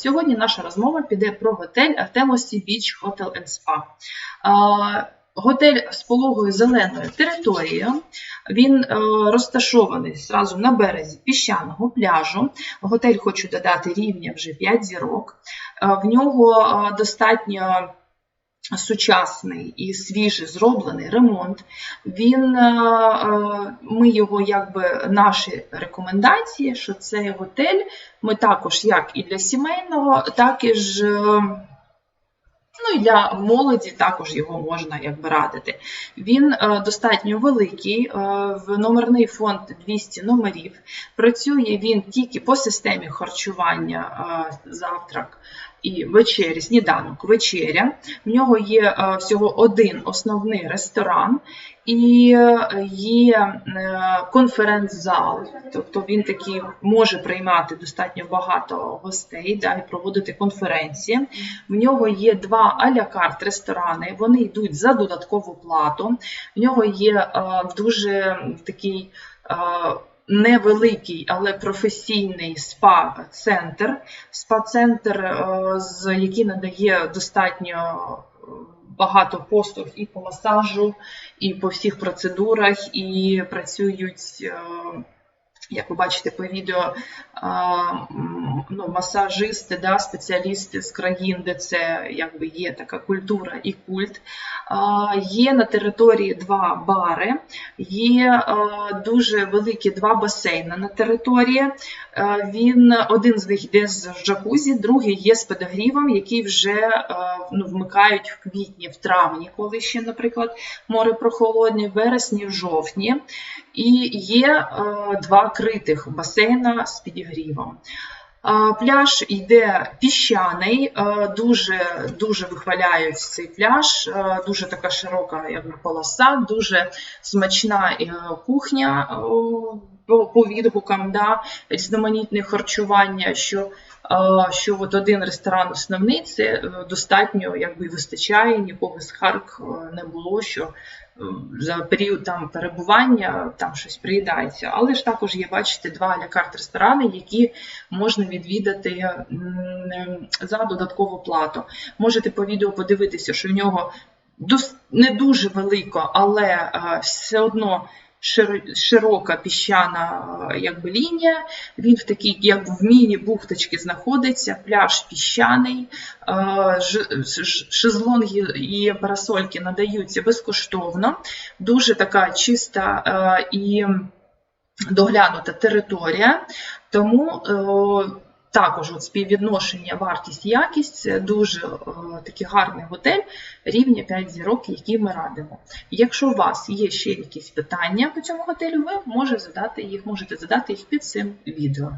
Сьогодні наша розмова піде про готель Артемості Beach Hotel and Spa. Готель з пологою зеленою територією. Він е, розташований зразу на березі піщаного пляжу. Готель хочу додати рівня вже 5 зірок. Е, В нього е, достатньо сучасний і свіжий зроблений ремонт. Він, е, е, ми його якби наші рекомендації, що цей готель ми також як і для сімейного, так і ж. е, Ну і для молоді також його можна якби радити. Він достатньо великий, в номерний фонд 200 номерів. Працює він тільки по системі харчування завтрак і вечері, сніданок, вечеря. В нього є е, всього один основний ресторан і е, є е, конференц-зал, тобто він такий може приймати достатньо багато гостей да, і проводити конференції. В нього є два а-ля карт ресторани, вони йдуть за додаткову плату. В нього є дуже такий. Невеликий, але професійний спа-центр. Спа-центр, е, з- який надає достатньо е, багато послуг і по масажу, і по всіх процедурах, і працюють, е, як ви бачите по відео, ну, масажисти, да, спеціалісти з країн, де це якби є така культура і культ. Є на території два бари, є дуже великі два басейни на території. Він один з них йде з джакузі, другий є з подогрівом, який вже ну, вмикають в квітні, в травні, коли ще, наприклад, море прохолодне, в вересні, в жовтні. І є два критих басейна з підігрівом. Пляж йде піщаний, дуже дуже вихваляють цей пляж, дуже така широка якби, полоса, дуже смачна кухня по, відгукам, да, різноманітне харчування. Що, що от один ресторан основний, це достатньо якби, вистачає, нікого з Харк е, не було, що е, за період там перебування там щось приїдається. Але ж також є, бачите, два ля-карт ресторани, які можна відвідати за додаткову плату. Можете по відео подивитися, що в нього не дуже велико, але е, все одно широка піщана е, якби, лінія. Він в такій, як в міні-бухточці знаходиться, пляж піщаний, е, шезлонги і парасольки надаються безкоштовно. Дуже така чиста е, і доглянута територія, тому також от співвідношення вартість-якість це дуже е, такий гарний готель рівня 5 зірок, який ми радимо. Якщо у вас є ще якісь питання по цьому готелю, ви можете задати їх, можете задати їх під цим відео.